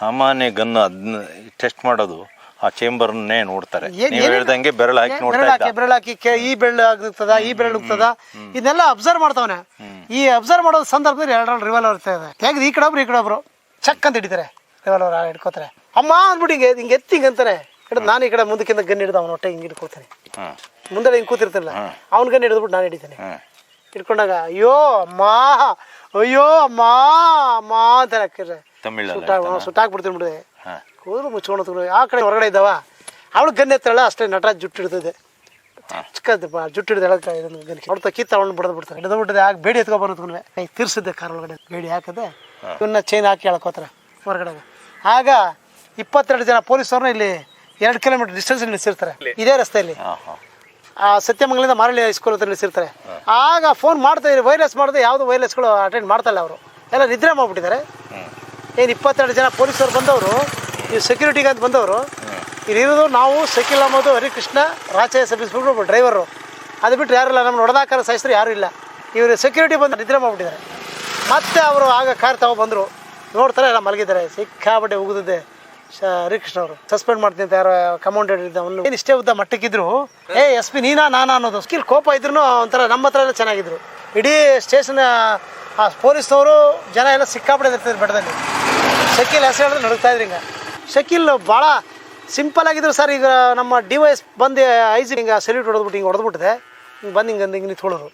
ಸಾಮಾನ್ಯ ಗನ್ ಅದನ್ನ ಟೆಸ್ಟ್ ಮಾಡೋದು. ಆ ಚೇಂಬರ್ನೇ ನೋಡ್ತಾರೆ. ಏನ್- ನೀವು ಹೇಳ್ದಂಗೆ ಬೆರಳು ಹಾಕಿ ನೋಡ್ತಾ ಬೆರಳು ಇದ್ದ. ಹಾಕಿ ಬೆರಳು ಹಾಕಿ ಕೆ- ಈ ಬೆರಳು ಆಗ್ತದ ಈ ಬೆರಳು ಇದನ್ನೆಲ್ಲ ಅಬ್ಸರ್ವ್ ಮಾಡ್ತಾವನೆ. ಈ ಅಬ್ಸರ್ವ್ ಮಾಡೋ ಸಂದರ್ಭದಲ್ಲಿ ಎರಡರಲ್ಲಿ ರಿವಾಲ್ವರ್ ಇರ್ತದೆ ತೆಗೆದು ಈ ಕಡೆ ಒಬ್ರು ಈ ಕಡೆ ಒಬ್ರು. ಚಕ್ ಅಂತ ಹಿಡಿತಾರೆ. ರಿವಾಲ್ವರ್ ಹಿಡ್ಕೋತಾರೆ. ಅಮ್ಮ ಅಂದ್ಬಿಟ್ಟು ಹಿಂಗೆ ಹಿಂಗೆ ಎತ್ತಿ ಹಿಂಗೆ ಅಂತಾರೆ. ಹಿಡಿದು ನಾನು ಈ ಕಡೆ ಮುಂದಕ್ಕಿಂತ ಗನ್ ಹಿಡಿದು ಅವನ ಹೊಟ್ಟೆ ಹಿಂಗೆ ಹಿಡ್ಕೊಳ್ತಾನೆ. ಮುಂದೆ ಹಿಂಗೆ ಕೂತಿರ್ತಿಲ್ಲ. ಅವ್ನ ಗನ್ ಹಿಡಿದ್ಬಿಟ್ಟು ನಾನು ಹಿಡಿತೇನೆ. ಹಾಂ. ಹಿಡ್ಕೊಂಡಾಗ ಅಯ್ಯೋ ಅಮ್ಮ ಅಯ್ಯೋ ಅಮ್ಮ ಅಮ್ಮ ಅಂತ ಹಾಕಿದ್ರೆ ತಮಿಳಲ್ಲಿ ಸುಟ್ಟಾಗ ಸುಟ್ಟಾಕ್ಬಿಡ್ತೀನಿ ಬಿಡಿದೆ ಹಾಂ. ಕೂದಲು ಮುಚ್ಕೊಂಡು ತಗೊಂಡು ಆ ಕಡೆ ಹೊರಗಡೆ ಇದ್ದಾವ. ಅವಳು ಗನ್ ಎತ್ತಳ ಅಷ್ಟೇ ನಟರಾಜ್ ಜುಟ್ಟು ಹಿಡಿದಿದೆ. ಚಿಕ್ಕದಪ್ಪ ಜುಟ್ಟು ಹಿಡಿದು ಎಳಕ ಗನ್ ಹೊಡ್ತಾ ಕಿತ್ತ ಅವಳು ಬಿಡದು ಬಿಡ್ತಾರೆ ಹಿಡಿದು ಬಿಟ್ಟದೆ ಆಗ ಬೇಡಿ ಎತ್ಕೊ ಬರೋದ್ಕೊಂಡು ಕೈ ತಿರ್ಸಿದ್ದೆ ಕಾರ್ ಒಳಗಡೆ. ಬೇಡಿ ಹಾಕದೆ ಇವನ್ನ ಚೈನ್ ಹಾಕಿ ಎಳ್ಕೋತಾರೆ ಹೊರಗಡೆ. ಆಗ ಇಪ್ಪತ್ತೆರಡು ಜನ ಪೊಲೀಸರನ್ನ ಇಲ್ಲಿ ಎರಡು ಕಿಲೋಮೀಟರ್ ಡಿಸ್ಟೆನ್ಸ್ ನಿಲ್ಲಿಸಿರ್ತಾರೆ ಇದೇ ರಸ್ತೆಯಲ್ಲಿ. ಆ ಸತ್ಯಮಂಗಲಿಂದ ಮಾರಳಿ ಹೈಸ್ಕೂಲ್ ಹತ್ರ ನಿಲ್ಲಿಸಿರ್ತಾರೆ ಆಗ ಫೋನ್ ಮಾಡ್ತಾ ಇದ್ರೆ. ವೈರ್ಲೆಸ್ ಮಾಡಿದ್ರೆ ಯಾವುದು ವೈರ್ಲೆಸ್ಗಳು ಅಟೆಂಡ್ ಮಾಡ್ತಾ ಇಲ್ಲ ಅವರು. ಎಲ್ಲ ನಿದ್ರೆ ಮಾಡ್ಬಿಟ್ಟಿದ್ದಾರೆ. ಏನು ಇಪ್ಪತ್ತೆರಡು ಜನ ಪೊಲೀಸರು ಬಂದವರು ಈ ಸೆಕ್ಯೂರಿಟಿ ಅಂತ ಬಂದವರು ಇಲ್ಲಿರೋದು ನಾವು ಸಕಿಲ್ ಅಹಮದು, ಹರಿಕೃಷ್ಣ ರಾಚಯ್ಯ ಬಿಟ್ಟು ಒಬ್ಬ ಡ್ರೈವರು ಅದು ಬಿಟ್ಟರೆ ಇಲ್ಲ ನಮ್ಮ ಹೊಡೆದಾಕಾರ ಸಹಿಸ್ರು ಯಾರೂ ಇಲ್ಲ. ಇವರು ಸೆಕ್ಯೂರಿಟಿ ಬಂದು ನಿದ್ರೆ ಮಾಡಿಬಿಟ್ಟಿದ್ದಾರೆ. ಮತ್ತೆ ಅವರು ಆಗ ಕಾರ್ ಬಂದರು. ನೋಡ್ತಾರೆ, ಎಲ್ಲ ಮಲಗಿದ್ದಾರೆ. ಸಿಕ್ಕಾಬಟ್ಟೆ ಉಗಿದಿದೆ. ಶ, ಹರಿಕೃಷ್ಣ ಅವರು. ಸಸ್ಪೆಂಡ್ ಮಾಡ್ತೀನಿ ಅಂತ ಯಾರೋ ಕಮೌಂಡೆಡ್ ಇದ್ದ ಅವನು. ಏನು ಇಷ್ಟೇ ಉದ್ದ ಮಟ್ಟಕ್ಕಿದ್ರು, ಏ, ಎಸ್ ಪಿ ನೀನಾ, ನಾನಾ ಅನ್ನೋದು. ಸ್ಕಿಲ್ ಕೋಪ ಇದ್ರು ಒಂಥರ ನಮ್ಮ ಹತ್ರ ಎಲ್ಲ ಚೆನ್ನಾಗಿದ್ರು. ಇಡೀ ಸ್ಟೇಷನ್ ಆ ಪೊಲೀಸ್ನವರು ಜನ ಎಲ್ಲ ಸಿಕ್ಕಾಪಟ್ಟೆ ಇರ್ತಿದ್ರು ಬೆಟ್ಟದಲ್ಲಿ. ಶಕೀಲ್ ಹೆಸರು ಹೇಳಿದ್ರೆ ನಡುಗ್ತಾ ಇದ್ರಿ ಹಿಂಗೆ. ಶಕೀಲ್ ಭಾಳ ಸಿಂಪಲ್ ಆಗಿದ್ರು ಸರ್. ಈಗ ನಮ್ಮ ಡಿ ವೈ ಎಸ್ ಬಂದು ಐ ಜಿ ಹಿಂಗೆ ಸೆಲ್ಯೂಟ್ ಹೊಡೆದ್ಬಿಟ್ಟು ಹಿಂಗೆ ಹೊಡೆದ್ಬಿಟ್ಟಿದೆ. ಹಿಂಗೆ ಬಂದು ಹಿಂಗೆ ಹಿಂಗೆ ನಿಂತ್ಕೊಳ್ಳೋರು.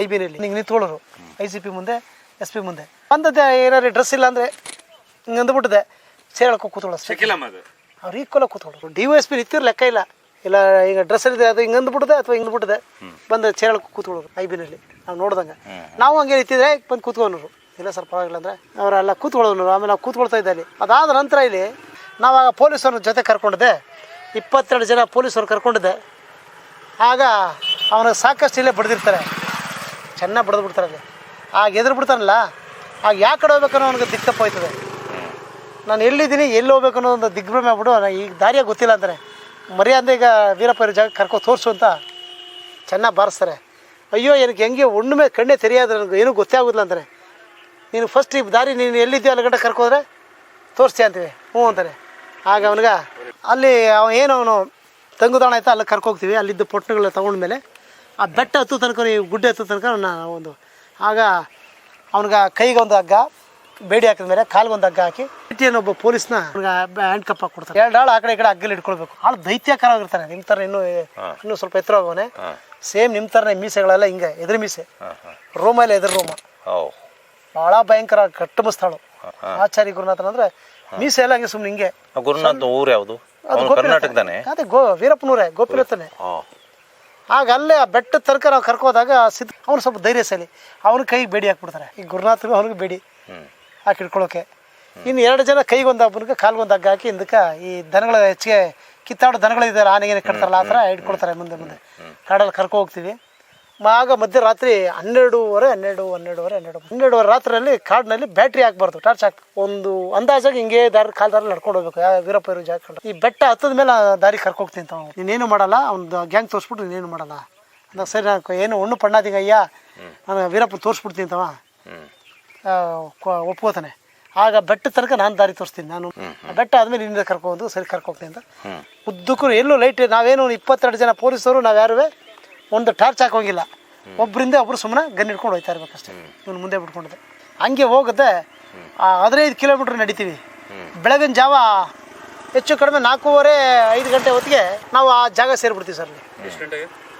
ಐ ಬಿನಲ್ಲಿ ಹಿಂಗೆ ನಿಂತ್ಕೊಳ್ಳೋರು. ಐ ಸಿ ಪಿ ಮುಂದೆ ಎಸ್ ಪಿ ಮುಂದೆ. ಬಂದದ್ದೆ ಏನಾರು ಡ್ರೆಸ್ ಇಲ್ಲ ಅಂದರೆ ಹಿಂಗೆ ಅಂದ್ಬಿಟ್ಟಿದೆ. ಸೇರಕ್ಕೆ ಕೂತ್ಕೊಳ್ಳೋ ಅವ್ರು ಈಕ್ವಲ್ ಕೂತ್ಕೊಳ್ಳೋರು. ಡಿ ವೈ ಎಸ್ ಪಿ ನಿತ್ತಿರ ಲೆಕ್ಕ ಇಲ್ಲ. ಇಲ್ಲ ಈಗ ಡ್ರೆಸ್ ಇದೆ ಅದು ಹಿಂಗೆ ಅಂದ್ಬಿಟ್ಟಿದೆ ಅಥವಾ ಹಿಂಗೆ ಅಂದ್ಬಿಟ್ಟಿದೆ. ಬಂದು ಸೇರಳಕ್ಕೆ ಕೂತ್ಕೊಳ್ಳೋರು ಐ ಬಿನಲ್ಲಿ ನಾವು ನೋಡ್ದಂಗೆ. ನಾವು ಹಂಗೆ ನಿಂತಿದ್ರೆ ಬಂದು ಕೂತ್ಕೊಂಡ್ರು. ಇಲ್ಲ ಸರ್ ಪರವಾಗಿಲ್ಲ ಅಂದರೆ ಅವರೆಲ್ಲ ಕೂತ್ಕೊಳ್ಳೋನು ಆಮೇಲೆ ನಾವು ಕೂತ್ಕೊಳ್ತಾ ಇದ್ದೆ ಅಲ್ಲಿ. ಅದಾದ ನಂತರ ಇಲ್ಲಿ ನಾವಾಗ ಪೊಲೀಸರ ಜೊತೆ ಕರ್ಕೊಂಡಿದ್ದೆ. ಇಪ್ಪತ್ತೆರಡು ಜನ ಪೊಲೀಸರು ಕರ್ಕೊಂಡಿದ್ದೆ. ಆಗ ಅವನಿಗೆ ಸಾಕಷ್ಟು ಇಲ್ಲೇ ಬಡ್ದಿರ್ತಾರೆ ಚೆನ್ನಾಗಿ ಬಡ್ದು ಬಿಡ್ತಾರೆ ಅಲ್ಲಿ. ಆಗ ಎದುರು ಬಿಡ್ತಾನಲ್ಲ, ಆಗ ಯಾವ ಕಡೆ ಹೋಗ್ಬೇಕನ್ನೋ ಅವನಿಗೆ ದಿಕ್ಕಪ್ಪ ಹೋಯ್ತದೆ. ನಾನು ಎಲ್ಲಿದ್ದೀನಿ, ಎಲ್ಲಿ ಹೋಗ್ಬೇಕು ಅನ್ನೋ ಒಂದು ದಿಗ್ಭ್ರಮೆ ಆಗ್ಬಿಡು ನಾನು ಈಗ ದಾರಿಯಾಗ ಗೊತ್ತಿಲ್ಲ ಅಂತಾರೆ ಮರ್ಯಾದೆ ಈಗ ವೀರಪ್ಪ ಇರೋ ಜಾಗ ಕರ್ಕೊ ತೋರಿಸು ಅಂತ ಚೆನ್ನಾಗಿ ಬಾರಿಸ್ತಾರೆ. ಅಯ್ಯೋ ಏನಕ್ಕೆ ಹೆಂಗೆ ಹುಣ್ಣಿಮೆ ಕಣ್ಣೆ ತೆರೆಯಾದ್ರೆ ನನಗೆ ಏನೂ ಗೊತ್ತೇ ಆಗೋದಿಲ್ಲ ಅಂತಾರೆ ನೀನು ಫಸ್ಟ್ ಈ ದಾರಿ ನೀನು ಎಲ್ಲಿದ್ದೀಯ ಅಲ್ಲಿ ಗಂಟೆ ಕರ್ಕೋದ್ರೆ ತೋರಿಸ್ತೀಯ ಅಂತೀವಿ. ಹ್ಞೂ ಅಂತಾರೆ ಆಗ ಅವನಿಗೆ ಅಲ್ಲಿ ಅವ ಏನು ಅವನು ತಂಗುದಾಣ ಆಯ್ತಾ ಅಲ್ಲಿ ಕರ್ಕೋಗ್ತೀವಿ ಅಲ್ಲಿದ್ದ ತಗೊಂಡ ತಗೊಂಡ್ಮೇಲೆ ಆ ಬೆಟ್ಟ ಹತ್ತು ತನಕ ಈ ಗುಡ್ಡೆ ಹತ್ತು ತನಕ ನಾನು ಒಂದು ಆಗ ಅವನಿಗೆ ಕೈಗೆ ಒಂದು ಹಗ್ಗ ಬೇಡಿ ಹಾಕಿದ ಮೇಲೆ ಕಾಲ್ಗೆ ಒಂದು ಹಗ್ಗ ಹಾಕಿ ಇಟ್ಟಿಯನ್ನು ಒಬ್ಬ ಪೊಲೀಸ್ನ ಅವ್ನಿಗೆ ಹ್ಯಾಂಡ್ ಕಪ್ ಹಾಕಿ ಕೊಡ್ತಾರೆ. ಎರಡು ಆಳು ಆ ಕಡೆ ಈ ಕಡೆ ಹಗ್ಗಲ್ಲಿ ಇಟ್ಕೊಳ್ಬೇಕು. ಆಳು ದೈತ್ಯಕರವಾಗಿರ್ತಾನೆ ನಿಮ್ಮ ಥರ ಇನ್ನೂ ಇನ್ನೂ ಸ್ವಲ್ಪ ಎತ್ತರ ಹೋಗೋನೆ ಸೇಮ್ ನಿಮ್ಮ ಥರನೇ ಮೀಸೆಗಳೆಲ್ಲ ಹಿಂಗೆ ಎದುರು ಮೀಸೆ. ಹಾಂ ಎದುರು ರೋಮ. ಭಾಳ ಭಯಂಕರ ಕಟ್ಟಮಸ್ತಾಳು. ಆಚಾರ್ಯ ಗುರುನಾಥನ್ ಅಂದ್ರೆ ಮೀಸೆ ಎಲ್ಲ ಹಂಗೆ ಸುಮ್ಮನೆ ಹಿಂಗೆ. ಗುರುನಾಥ್ ಊರು ಯಾವುದು. ಕರ್ನಾಟಕದಾನೆ ಅದೇ ಗೋ ವೀರಪ್ಪನೂರೇ ಗೋಪಿನಾಥನೇ. ಆಗ ಅಲ್ಲೇ ಆ ಬೆಟ್ಟದ ತನಕ ನಾವು ಕರ್ಕೋದಾಗ ಸಿದ್ಧ ಅವ್ನು ಸ್ವಲ್ಪ ಧೈರ್ಯಶಾಲಿ ಅವನ ಕೈಗೆ ಬೇಡಿ ಹಾಕ್ಬಿಡ್ತಾರೆ. ಈ ಗುರುನಾಥನಿಗೂ ಅವ್ನಿಗೆ ಬೇಡಿ. ಹಾಕಿ ಇಟ್ಕೊಳ್ಳೋಕೆ ಇನ್ನು ಎರಡು ಜನ ಕೈಗೊಂದು ಹಬ್ಬನಿಗೆ ಕಾಲ್ಗೊಂದು ಹಗ್ಗ ಹಾಕಿ ಹಿಂದಕ್ಕೆ ಈ ದನಗಳ ಹೆಚ್ಚಿಗೆ ಕಿತ್ತಾಡೋ ದನಗಳಿದ್ದಾರೆ ಆನೆಗೆ ಕಟ್ತಾರಲ್ಲ ಆ ಥರ ಇಟ್ಕೊಳ್ತಾರೆ ಮುಂದೆ ಮುಂದೆ. ಕಾಡಲ್ಲಿ ಕರ್ಕೊ ಹೋಗ್ತೀವಿ. ಆಗ ಮಧ್ಯರಾತ್ರಿ ಹನ್ನೆರಡೂವರೆ ಹನ್ನೆರಡು ಹನ್ನೆರಡುವರೆ ಹನ್ನೆರಡು ಹನ್ನೆರಡುವರೆ ರಾತ್ರಿಯಲ್ಲಿ ಕಾಡಿನಲ್ಲಿ ಬ್ಯಾಟ್ರಿ ಹಾಕ್ಬಾರ್ದು ಟಾರ್ಚ್ ಹಾಕ್ ಒಂದು ಅಂದಾಜಾಗಿ ಹಿಂಗೆ ದಾರಿ ಕಾಲ್ ದಾರಿ ನಡ್ಕೊಂಡು ಹೋಗ್ಬೇಕು ಯಾವ ವೀರಪ್ಪ ಇರೋ ಜಾಗ. ಈ ಬೆಟ್ಟ ಹತ್ತದ ಮೇಲೆ ದಾರಿ ಕರ್ಕೋಗ್ತೀನಿ ತಾವು. ನೀನೇನು ಮಾಡಲ್ಲ ಒಂದು ಗ್ಯಾಂಗ್ ತೋರಿಸ್ಬಿಟ್ಟು ನೀನೇನು ಮಾಡಲ್ಲ. ಅಂದ ಸರಿ ನಾನು ಏನು ಒಣ್ಣು ಪಣ್ಣಾದಿಗೆ ಅಯ್ಯ ನಾನು ವೀರಪ್ಪ ತೋರಿಸ್ಬಿಡ್ತೀನಿ ತವ ಒಪ್ಕೋತಾನೆ. ಆಗ ಬೆಟ್ಟ ತನಕ ನಾನು ದಾರಿ ತೋರಿಸ್ತೀನಿ ನಾನು. ಬೆಟ್ಟ ಆದಮೇಲೆ ನಿನ್ನಿಂದ ಕರ್ಕೊಂಡು ಸರಿ ಕರ್ಕೋಗ್ತೀನಿ ಅಂತ. ಉದ್ದಕ್ಕೂ ಎಲ್ಲೂ ಲೈಟ್ ನಾವೇನು ಇಪ್ಪತ್ತೆರಡು ಜನ ಪೊಲೀಸರು ನಾವು ಯಾರು ಒಂದು ಟಾರ್ಚ್ ಹಾಕೋಂಗಿಲ್ಲ. ಒಬ್ಬರಿಂದ ಒಬ್ರು ಸುಮ್ಮನೆ ಗನ್ ಹಿಡ್ಕೊಂಡು ಹೋಗ್ತಾ ಇರ್ಬೇಕಷ್ಟೇ. ಇವ್ನು ಮುಂದೆ ಬಿಟ್ಕೊಂಡಿದ್ದೆ ಹಂಗೆ ಹೋಗುತ್ತೆ ಆ ಹದಿನೈದು ಕಿಲೋಮೀಟ್ರ್ ನಡಿತೀವಿ. ಬೆಳಗಿನ ಜಾವ ಹೆಚ್ಚು ಕಡಿಮೆ ನಾಲ್ಕೂವರೆ ಐದು ಗಂಟೆ ಹೊತ್ತಿಗೆ ನಾವು ಆ ಜಾಗ ಸೇರಿಬಿಡ್ತೀವಿ ಸರ್ ಅಲ್ಲಿ.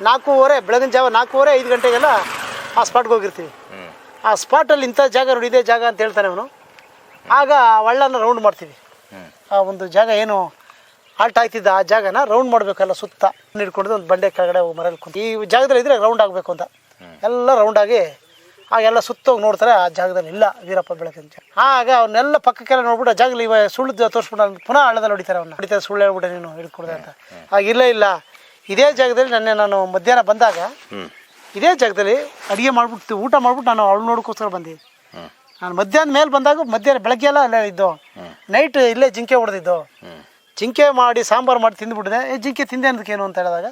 ನಾಲ್ಕೂವರೆ ಬೆಳಗಿನ ಜಾವ ನಾಲ್ಕೂವರೆ ಐದು ಗಂಟೆಗೆಲ್ಲ ಆ ಸ್ಪಾಟ್ಗೆ ಹೋಗಿರ್ತೀವಿ. ಆ ಸ್ಪಾಟಲ್ಲಿ ಇಂಥ ಜಾಗ ನೋಡಿ ಇದೇ ಜಾಗ ಅಂತ ಹೇಳ್ತಾನೆ ಅವನು. ಆಗ ಒಳ್ಳನ್ನು ರೌಂಡ್ ಮಾಡ್ತೀವಿ. ಆ ಒಂದು ಜಾಗ ಏನು ಆಲ್ಟ್ ಆಗ್ತಿದ್ದ ಆ ಜಾಗನ ರೌಂಡ್ ಮಾಡಬೇಕಲ್ಲ ಸುತ್ತ. ಹಿಡ್ಕೊಂಡು ಒಂದು ಬಂಡೆ ಕೆಳಗಡೆ ಹೋಗಿ ಮರಲ್ಲಿ ಕುಂತು. ಈ ಜಾಗದಲ್ಲಿ ಇದ್ರೆ ರೌಂಡ್ ಆಗಬೇಕು ಅಂತ. ಎಲ್ಲ ರೌಂಡ್ ಆಗಿ ಆಗೆಲ್ಲ ಸುತ್ತೋಗಿ ನೋಡ್ತಾರೆ ಆ ಜಾಗದಲ್ಲಿ ಇಲ್ಲ ವೀರಪ್ಪ ಬೆಳಕಿನ ಜಾಗ. ಆಗ ಅವನ್ನೆಲ್ಲ ಪಕ್ಕಕ್ಕೆಲ್ಲ ನೋಡ್ಬಿಟ್ಟು ಆ ಜಾಗದಲ್ಲಿ ಇವ ಸುಳ್ಳು ತೋರಿಸ್ಬಿಟ್ಟು ಅವ್ನು ಪುನಃ ಹಳ್ಳದಲ್ಲಿ ಹೊಡಿತಾರೆ ಅವ್ನ. ಹೊಡಿತಾರೆ ಸುಳ್ಳು ಹೇಳ್ಬಿಟ್ಟೆ ನೀನು ಹಿಡ್ಕೊಡ್ದೆ ಅಂತ. ಆಗ ಇಲ್ಲ ಇಲ್ಲ. ಇದೇ ಜಾಗದಲ್ಲಿ ನನ್ನೆ ನಾನು ಮಧ್ಯಾಹ್ನ ಬಂದಾಗ ಇದೇ ಜಾಗದಲ್ಲಿ ಅಡುಗೆ ಮಾಡ್ಬಿಟ್ಟು ಊಟ ಮಾಡ್ಬಿಟ್ಟು ನಾನು ಅವಳು ನೋಡ್ಕೋಸ್ಕರ ಬಂದೆ. ನಾನು ಮಧ್ಯಾಹ್ನ ಮೇಲೆ ಬಂದಾಗ ಮಧ್ಯಾಹ್ನ ಬೆಳಗ್ಗೆ ಎಲ್ಲ ಅಲ್ಲೇ ಇದ್ದು. ನೈಟ್ ಇಲ್ಲೇ ಜಿಂಕೆ ಹೊಡೆದಿದ್ದು. ಜಿಂಕೆ ಮಾಡಿ ಸಾಂಬಾರು ಮಾಡಿ ತಿಂದ್ಬಿಟ್ಟಿದೆ ಏ ಜಿಂಕೆ ತಿಂದೆ ಏನು ಅಂತ ಹೇಳಿದಾಗ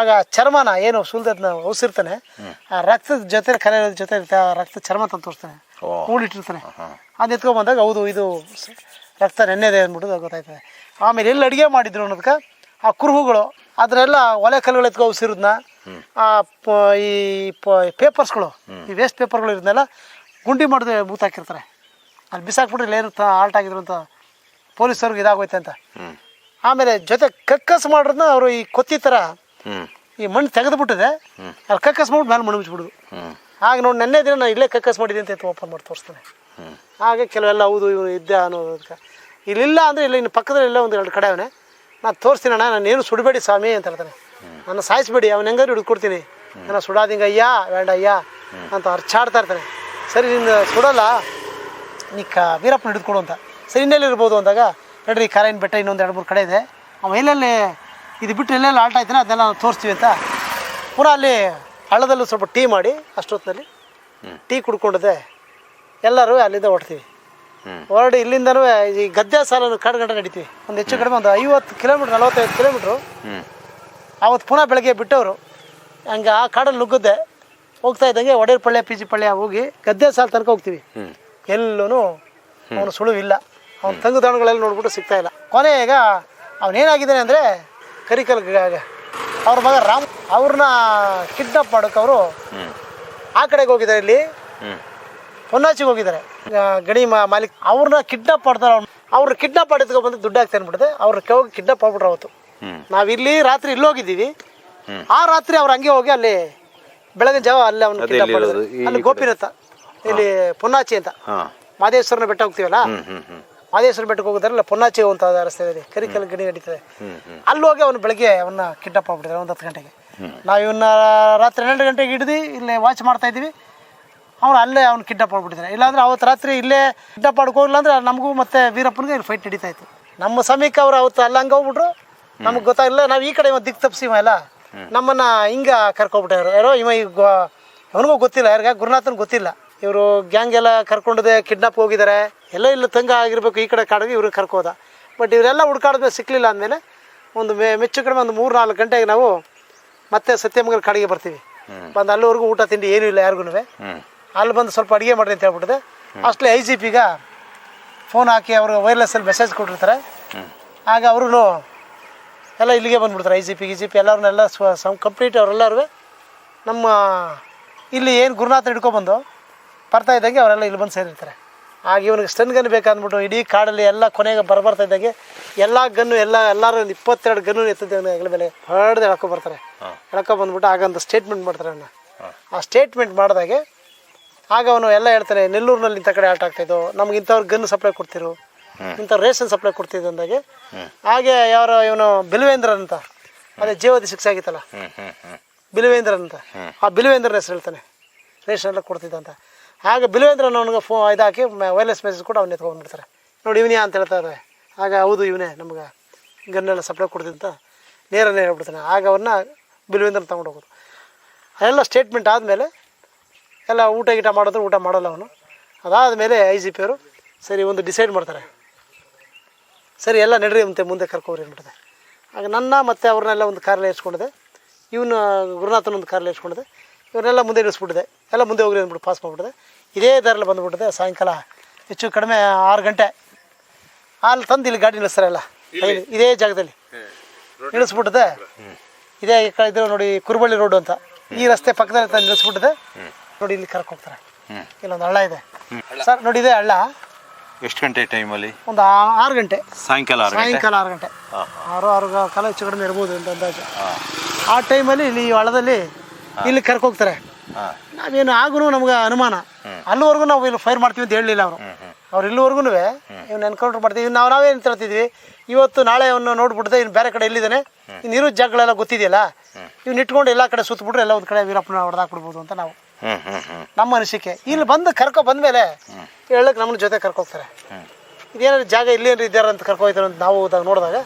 ಆಗ ಚರ್ಮನ ಏನು ಸುಲ್ದದ್ನ ಉಸಿರ್ತಾನೆ. ಆ ರಕ್ತದ ಜೊತೆ ಕಲೆ ಜೊತೆ ಇರುತ್ತೆ ಆ ರಕ್ತ ಚರ್ಮ ತಂದು ತೋರಿಸ್ತಾನೆ. ಕೂಡಿಟ್ಟಿರ್ತಾನೆ. ಅದು ಎತ್ಕೊಂಡ್ ಬಂದಾಗ ಹೌದು ಇದು ರಕ್ತ ನೆನ್ನೆದೆ ಅಂದ್ಬಿಟ್ಟು ಗೊತ್ತಾಯ್ತದೆ. ಆಮೇಲೆ ಎಲ್ಲಿ ಅಡುಗೆ ಮಾಡಿದ್ರು ಅನ್ನೋದಕ್ಕೆ ಆ ಕುರುಹುಗಳು ಅದರೆಲ್ಲ ಒಲೆ ಕಲ್ಲುಗಳು ಎತ್ಕೊ ಉಸಿರೋದನ್ನ ಆ ಪ ಈ ಪೇಪರ್ಸ್ಗಳು ಈ ವೇಸ್ಟ್ ಪೇಪರ್ಗಳು ಇರೋದನ್ನೆಲ್ಲ ಗುಂಡಿ ಮಾಡಿದ್ರೆ ಬೂತ್ ಹಾಕಿರ್ತಾರೆ ಅಲ್ಲಿ ಬಿಸಾಕ್ಬಿಟ್ರೆ ಏನು ಆಲ್ಟ್ ಆಗಿದ್ರು ಅಂತ ಪೊಲೀಸವ್ರಿಗೆ ಇದಾಗೋಯ್ತೆ ಅಂತ ಆಮೇಲೆ ಜೊತೆ ಕಕ್ಕಸ್ ಮಾಡೋದನ್ನ ಅವರು ಈ ಕೊತ್ತಿ ಥರ ಈ ಮಣ್ಣು ತೆಗೆದುಬಿಟ್ಟಿದೆ. ಅಲ್ಲಿ ಕಕ್ಕಸ್ ಮಾಡ್ಬಿಟ್ಟು ಮೇಲೆ ಮಣ್ಣು ಮುಚ್ಚಿಬಿಡುದು. ಹಾಗೆ ಆಗ ನೋಡಿ ನೆನ್ನೆ ದಿನ ನಾನು ಇಲ್ಲೇ ಕಕ್ಕಸ್ ಮಾಡಿದ್ದೀನಿ ಅಂತ ಓಪನ್ ಮಾಡಿ ತೋರಿಸ್ತಾನೆ. ಹಾಗೆ ಕೆಲವೆಲ್ಲ ಹೌದು ಇವನು ಇದ್ದೆ ಅನ್ನೋದಕ್ಕೆ. ಇಲ್ಲಿಲ್ಲ ಅಂದರೆ ಇಲ್ಲ ಇನ್ನು ಪಕ್ಕದಲ್ಲಿ ಇಲ್ಲ ಒಂದು ಎರಡು ಕಡೆ ಅವನೇ. ನಾನು ತೋರಿಸ್ತೀನಿ ಅಣ್ಣ ನಾನು ಏನು ಸುಡಬೇಡಿ ಸ್ವಾಮಿ ಅಂತ ಹೇಳ್ತಾನೆ. ನನ್ನ ಸಾಯಿಸ್ಬೇಡಿ ಅವನ ಹೆಂಗಾದ್ರು ಹಿಡ್ಕೊಡ್ತೀನಿ ನನ್ನ ಸುಡಾದಿಂಗ ಅಯ್ಯ ಬೇಡ ಅಯ್ಯ ಅಂತ ಅರ್ಚಾಡ್ತಾ ಇರ್ತಾನೆ. ಸರಿ ನಿನ್ನ ಸುಡಲ್ಲ ನೀ ಕ ವೀರಪ್ಪನ ಹಿಡಿದುಕೊಡು ಅಂತ. ಸರಿ ಇನ್ನೆಲ್ಲಿರ್ಬೋದು ಅಂದಾಗ ನಡ್ರಿ ಕಾರಾಯಿನ ಬೆಟ್ಟ ಇನ್ನೊಂದು ಎರಡು ಮೂರು ಕಡೆ ಇದೆ. ಅವ ಎಲ್ಲೆಲ್ಲಿ ಇದು ಬಿಟ್ಟು ಎಲ್ಲೆಲ್ಲಿ ಆಲ್ಟ್ ಆಯ್ತಾನೆ ಅದನ್ನೆಲ್ಲ ನಾವು ತೋರಿಸ್ತೀವಿ ಅಂತ. ಪುನಃ ಅಲ್ಲಿ ಹಳ್ಳದಲ್ಲೂ ಸ್ವಲ್ಪ ಟೀ ಮಾಡಿ ಅಷ್ಟೊತ್ತಿನಲ್ಲಿ ಟೀ ಕುಡ್ಕೊಂಡಿದೆ ಎಲ್ಲರೂ ಅಲ್ಲಿಂದ ಹೊಡ್ತೀವಿ. ಹೊರಡಿ ಇಲ್ಲಿಂದನೂ ಈ ಗದ್ದೆ ಸಾಲನ್ನು ಕಾಡು ಗಂಟೆ ನಡಿತೀವಿ. ಒಂದು ಹೆಚ್ಚು ಕಡಿಮೆ ಒಂದು ಐವತ್ತು ಕಿಲೋಮೀಟ್ರ್ ನಲವತ್ತೈದು ಕಿಲೋಮೀಟ್ರು. ಅವತ್ತು ಆವತ್ತು ಪುನಃ ಬೆಳಗ್ಗೆ ಬಿಟ್ಟವರು. ಹಂಗೆ ಆ ಕಾಡಲ್ಲಿ ನುಗ್ಗುತ್ತೆ ಹೋಗ್ತಾ ಇದ್ದಂಗೆ ಒಡೇರ್ ಪಳ್ಳೆ ಪಿ ಜಿ ಪಳ್ಳೆ ಹೋಗಿ ಗದ್ದೆ ಸಾಲ ತನಕ ಹೋಗ್ತೀವಿ. ಎಲ್ಲೂ ಅವನು ಸುಳುವಿಲ್ಲ. ಅವನ ತಂಗು ದಾಣಗಳೆಲ್ಲ ನೋಡ್ಬಿಟ್ಟು ಸಿಗ್ತಾ ಇಲ್ಲ. ಕೊನೆಗ ಅವನೇನಾಗಿದ್ದಾನೆ ಅಂದರೆ ಕರಿಕಲ್ ಅವ್ರ ಮಗ ರಾಮ್ ಅವ್ರನ್ನ ಕಿಡ್ನಾಪ್ ಮಾಡೋಕೆ ಅವರು ಆ ಕಡೆಗೆ ಹೋಗಿದ್ದಾರೆ ಇಲ್ಲಿ. ಪೊನ್ನಾಚಿಗೆ ಹೋಗಿದ್ದಾರೆ. ಗಣಿ ಮಾಲೀಕ್ ಅವ್ರನ್ನ ಕಿಡ್ನಾಪ್ ಮಾಡ್ತಾರೆ ಅವ್ರು. ಅವ್ರನ್ನ ಕಿಡ್ನಾಪ್ ಮಾಡಿದ್ಕೊ ಬಂದು ದುಡ್ಡು ಹಾಕ್ತಾ ಅನ್ಬಿಡುತ್ತೆ ಅವ್ರ ಹೋಗಿ ಕಿಡ್ನಾಪ್ ಆಗ್ಬಿಟ್ರೆ ಅವತ್ತು. ಹ್ಮ್. ನಾವಿಲ್ಲಿ ರಾತ್ರಿ ಇಲ್ಲಿ ಹೋಗಿದ್ದೀವಿ. ಆ ರಾತ್ರಿ ಅವ್ರು ಹಂಗೆ ಹೋಗಿ ಅಲ್ಲಿ ಬೆಳಗಿನ ಜಾವ ಅಲ್ಲಿ ಅವ್ನ ಕಿಡ್ನಾಪ್? ಮಾಡಿದ್ರು. ಅಲ್ಲಿ ಗೋಪಿನಾಥ ಗೋಪಿರಥ ಇಲ್ಲಿ ಪೊನ್ನಾಚಿ ಅಂತ. ಮಹದೇಶ್ವರನ ಮಾದೇಶ್ವರನ ಬೆಟ್ಟ ಹೋಗ್ತೀವಲ್ಲ? ಮಾದೇಶ್ವರ ಬೆಟ್ಟಕ್ಕೆ ಹೋಗಿದಾರಲ್ಲ ಪೊನ್ನಾಚಿ ಅಂತ ರಸ್ತೆ ಇದೆ ಕರಿಕಲ್ ಗಣಿ ನಡೀತದೆ. ಅಲ್ಲಿ ಹೋಗಿ ಅವನು ಬೆಳಗ್ಗೆ ಅವನ್ನ ಕಿಡ್ನಾಪ್ ಆಗ್ಬಿಟ್ಟಿದ್ದಾರೆ ಒಂದು ಹತ್ತು ಗಂಟೆಗೆ. ನಾವು ಇವನ್ನ ರಾತ್ರಿ ಹನ್ನೆರಡು ಗಂಟೆಗೆ ಹಿಡಿದು ಇಲ್ಲೇ ವಾಚ್ ಮಾಡ್ತಾ ಇದ್ದೀವಿ. ಅವ್ನು ಅಲ್ಲೇ ಅವ್ನು ಕಿಡ್ನಾಪ್ ಮಾಡ್ಬಿಟ್ಟಿದ್ದಾರೆ ಇಲ್ಲಾಂದ್ರೆ ಅವತ್ತು ರಾತ್ರಿ ಇಲ್ಲೇ ಕಿಡ್ನಾಪ್ ಮಾಡ್ಕೊ ಹೋಗಿಲ್ಲ ಅಂದ್ರೆ ನಮಗೂ ಮತ್ತೆ ವೀರಪ್ಪನಿಗೆ ಇಲ್ಲಿ ಫೈಟ್ ನಡೀತಾ ಇತ್ತು. ನಮ್ಮ ಸಮೀಕ ಅವ್ರು ಅವತ್ತು ಅಲ್ಲಿ ಹಂಗೆ ಹೋಗ್ಬಿಟ್ರು. ನಮ್ಗೆ ಗೊತ್ತಾಗಿಲ್ಲ ನಾವು ಈ ಕಡೆ ಇವ ದಿಕ್ಕ ತಪ್ಪಿಸಿ ಎಲ್ಲ. ನಮ್ಮನ್ನ ಹಿಂಗ ಕರ್ಕೊಬಿಟ್ಟಾರ ಯಾರೋ ಇವ ಈಗ ಅವನಿಗೂ ಗೊತ್ತಿಲ್ಲ ಯಾರಿಗ ಗುರುನಾಥನ್ ಗೊತ್ತಿಲ್ಲ. ಇವರು ಗ್ಯಾಂಗ್ ಎಲ್ಲ ಕರ್ಕೊಂಡಿದೆ ಕಿಡ್ನಾಪ್ ಹೋಗಿದ್ದಾರೆ ಎಲ್ಲ ಇಲ್ಲ ತಂಗ ಆಗಿರ್ಬೇಕು ಈ ಕಡೆ ಕಾಡಿಗೆ ಇವ್ರಿಗೆ ಕರ್ಕೋದ. ಬಟ್ ಇವರೆಲ್ಲ ಹುಡ್ಕಾಡಿದ್ಮೇಲೆ ಸಿಕ್ಕಲಿಲ್ಲ ಅಂದಮೇಲೆ ಒಂದು ಮೆ ಮೆಚ್ಚು ಕಡಿಮೆ ಒಂದು ಮೂರು ನಾಲ್ಕು ಗಂಟೆಗೆ ನಾವು ಮತ್ತೆ ಸತ್ಯಮಂಗಲ ಕಾಡಿಗೆ ಬರ್ತೀವಿ. ಬಂದು ಅಲ್ಲಿವರೆಗೂ ಊಟ ತಿಂಡಿ ಏನೂ ಇಲ್ಲ ಯಾರಿಗೂ ಅಲ್ಲಿ ಬಂದು ಸ್ವಲ್ಪ ಅಡುಗೆ ಮಾಡ್ರಿ ಅಂತ ಹೇಳ್ಬಿಟ್ಟಿದೆ ಅಷ್ಟೇ ಐ ಜಿ ಪಿಗ ಫೋನ್ ಹಾಕಿ ಅವರು ವೈರ್ಲೆಸ್ಸಲ್ಲಿ ಮೆಸೇಜ್ ಕೊಟ್ಟಿರ್ತಾರೆ. ಆಗ ಅವರು ಎಲ್ಲ ಇಲ್ಲಿಗೆ ಬಂದುಬಿಡ್ತಾರೆ ಐ ಜಿ ಪಿ ಗಿ ಜಿ ಪಿ ಎಲ್ಲರನ್ನೆಲ್ಲ ಸ್ವ ಸಮ್ ಕಂಪ್ಲೀಟ್ ಅವರೆಲ್ಲರೂ ನಮ್ಮ ಇಲ್ಲಿ ಏನು ಗುರುನಾಥ ಹಿಡ್ಕೊಬಂದು ಬರ್ತಾ ಇದ್ದಂಗೆ ಅವರೆಲ್ಲ ಇಲ್ಲಿ ಬಂದು ಸೇರಿರ್ತಾರೆ. ಆಗ ಇವನಿಗೆ ಸ್ಟನ್ ಗನ್ ಬೇಕಂದ್ಬಿಟ್ಟು ಇಡೀ ಕಾಡಲ್ಲಿ ಎಲ್ಲ ಕೊನೆಗೆ ಬರಬರ್ತಾ ಇದ್ದಂಗೆ ಎಲ್ಲ ಗನ್ನು ಎಲ್ಲ ಎಲ್ಲರೂ ಒಂದು ಇಪ್ಪತ್ತೆರಡು ಗನ್ನು ಎತ್ತಿದ್ದಂಗೆ ಹೆಗಲ ಮೇಲೆ. ಹೊಡೆದು ಎಳ್ಕೊ ಬರ್ತಾರೆ. ಎಳ್ಕೊ ಬಂದ್ಬಿಟ್ಟು ಆಗ ಒಂದು ಸ್ಟೇಟ್ಮೆಂಟ್ ಮಾಡ್ತಾರೆ ಅವನ್ನ ಆ ಸ್ಟೇಟ್ಮೆಂಟ್ ಮಾಡಿದಾಗೆ ಆಗ ಅವನು ಎಲ್ಲ ಹೇಳ್ತಾನೆ ನೆಲ್ಲೂರಿನಲ್ಲಿ ಇಂಥ ಕಡೆ ಆಟ ಆಗ್ತಾಯಿದ್ದು ನಮ್ಗೆ ಇಂಥವ್ರು ಗನ್ ಸಪ್ಲೈ ಕೊಡ್ತಿರು. ಇಂಥ ರೇಷನ್ ಸಪ್ಲೈ ಕೊಡ್ತಿದ್ದು ಅಂದಾಗೆ. ಹಾಗೆ ಯಾರ ಇವನು ಬಿಲ್ವೇಂದ್ರ ಅಂತ. ಅದೇ ಜೀವದ ಶಿಕ್ಷೆ ಆಗಿತ್ತಲ್ಲ. ಬಿಲ್ವೇಂದ್ರನ್ ಅಂತ. ಆ ಬಿಲ್ವೇಂದ್ರನ ಹೆಸರು ಹೇಳ್ತಾನೆ. ರೇಷನ್ ಎಲ್ಲ ಕೊಡ್ತಿದ್ದ ಅಂತ. ಆಗ ಬಿಲ್ವೇಂದ್ರನ್ ಅವನಿಗೆ ಫೋ ಇದಾಕಿ ವೈರ್ಲೆಸ್ ಮೆಸೇಜ್ ಕೂಡ ಅವ್ನು ಎತ್ಕೊಂಡ್ಬಿಡ್ತಾರೆ ನೋಡಿ ಇವನೇ ಅಂತ ಹೇಳ್ತಾರೆ. ಆಗ ಹೌದು ಇವನೇ ನಮ್ಗೆ ಗನ್ನೆಲ್ಲ ಸಪ್ಲೈ ಕೊಡ್ತಿದ್ದ ನೇರನೇ ಹೇಳ್ಬಿಡ್ತಾನೆ. ಆಗ ಅವನ್ನ ಬಿಲವೇಂದ್ರ ತಗೊಂಡು ಹೋಗೋದು. ಅದೆಲ್ಲ ಸ್ಟೇಟ್ಮೆಂಟ್ ಆದಮೇಲೆ ಎಲ್ಲ ಊಟ ಗೀಟ ಮಾಡಿದ್ರು ಊಟ ಮಾಡಲ್ಲ ಅವನು. ಅದಾದಮೇಲೆ ಐ ಜಿ ಪಿಯವರು ಸರಿ ಒಂದು ಡಿಸೈಡ್ ಮಾಡ್ತಾರೆ. ಸರಿ, ಎಲ್ಲ ನಡ್ರಿ ಅಂತೆ, ಮುಂದೆ ಕರ್ಕೋರಿ ಅಂದ್ಬಿಟ್ಟಿದೆ ಆಗ ನನ್ನ ಮತ್ತು ಅವ್ರನ್ನೆಲ್ಲ ಒಂದು ಕಾರಲ್ಲಿ ಇಸ್ಕೊಂಡಿದೆ ಇವನು ಗುರುನಾಥನ ಒಂದು ಕಾರಲ್ಲಿ ಏರ್ಸ್ಕೊಂಡಿದೆ ಇವ್ರನ್ನೆಲ್ಲ ಮುಂದೆ ಇಳಿಸ್ಬಿಟ್ಟಿದೆ. ಎಲ್ಲ ಮುಂದೆ ಹೋಗ್ರಿ ಅಂದ್ಬಿಟ್ಟು ಪಾಸ್ ಮಾಡಿಬಿಟ್ಟಿದೆ. ಇದೇ ದಾರಲ್ಲಿ ಬಂದುಬಿಟ್ಟಿದೆ. ಸಾಯಂಕಾಲ ಹೆಚ್ಚು ಕಡಿಮೆ ಆರು ಗಂಟೆ. ಅಲ್ಲಿ ತಂದು ಇಲ್ಲಿ ಗಾಡಿ ನಿಲ್ಲಿಸ್ತಾರೆ ಎಲ್ಲ ಇದೇ ಜಾಗದಲ್ಲಿ. ನಿಲ್ಲಿಸ್ಬಿಟ್ಟಿದೆ. ಇದೇ ಈ ಕಡೆ ಇದು ನೋಡಿ ಕುರುಬಳ್ಳಿ ರೋಡು ಅಂತ. ಈ ರಸ್ತೆ ಪಕ್ಕದಲ್ಲಿ ತಂದು ನಿಲ್ಲಿಸ್ಬಿಟ್ಟಿದೆ. ನೋಡಿ ಇಲ್ಲಿ ಕರ್ಕೊ ಹೋಗ್ತಾರೆ. ಇಲ್ಲೊಂದು ಹಳ್ಳ ಇದೆ. ಸರ್ ನೋಡಿ ಇದೆ ಹಳ್ಳ. ಎಷ್ಟು ಗಂಟೆ ಟೈಮಲ್ಲಿ ಒಂದು ಆರು ಗಂಟೆ. ಸಾಯಂಕಾಲ ಸಾಯಂಕಾಲ ಆರು ಗಂಟೆ. ಆರು ಆರು ಕಾಲ ಹೆಚ್ಚು ಕಡಿಮೆ ಇರ್ಬೋದು ಅಂತ ಅಂದಾಜು. ಆ ಟೈಮಲ್ಲಿ ಇಲ್ಲಿ ಹಳ್ಳದಲ್ಲಿ ಇಲ್ಲಿ ಕರ್ಕೋಗ್ತಾರೆ ನಾವೇನು ಆಗುನು ನಮ್ಗೆ ಅನುಮಾನ. ಅಲ್ಲಿವರೆಗೂ ನಾವು ಇಲ್ಲಿ ಫೈರ್ ಮಾಡ್ತೀವಿ ಅಂತ ಹೇಳಲಿಲ್ಲ ಅವರು. ಅವ್ರು ಇಲ್ಲಿವರೆಗೂ ಇವ್ನ ಎನ್ಕೌಂಟರ್ ಮಾಡ್ತೀವಿ. ನಾವು ನಾವೇನು ತಿಳ್ತಿದ್ವಿ ಇವತ್ತು ನಾಳೆ ಅವನ್ನ ನೋಡ್ಬಿಡ್ದೆ ಇನ್ನು ಬೇರೆ ಕಡೆ ಎಲ್ಲಿದ್ದಾನೆ? ಇನ್ನು ಇರೋ ಜಾಗಗಳೆಲ್ಲ ಗೊತ್ತಿದೆಯಲ್ಲ? ಇವ್ನು ಇಟ್ಕೊಂಡು ಎಲ್ಲ ಕಡೆ ಸುತ್ತಬಿಟ್ರೆ ಎಲ್ಲ ಒಂದು ಕಡೆ ವೀರಪ್ಪನ ಹೊಡೆದಾಕ್ಬಿಡ್ಬೋದು ಅಂತ ನಾವು. ನಮ್ಮ ಅನಿಸಿಕೆ. ಇಲ್ಲಿ ಬಂದು ಕರ್ಕೊ ಬಂದಮೇಲೆ ಹೇಳಕ್ಕೆ ನಮ್ಮನ್ನ ಜೊತೆ ಕರ್ಕೋಗ್ತಾರೆ ಇದೇನಾದ್ರು ಜಾಗ ಇಲ್ಲಿ ಏನಾರು ಇದ್ದಾರೆ ಅಂತ ಕರ್ಕೊ ಹೋಗ್ತಾರೆ ಅಂತ ನಾವು ಹೋದಾಗ ನೋಡಿದಾಗ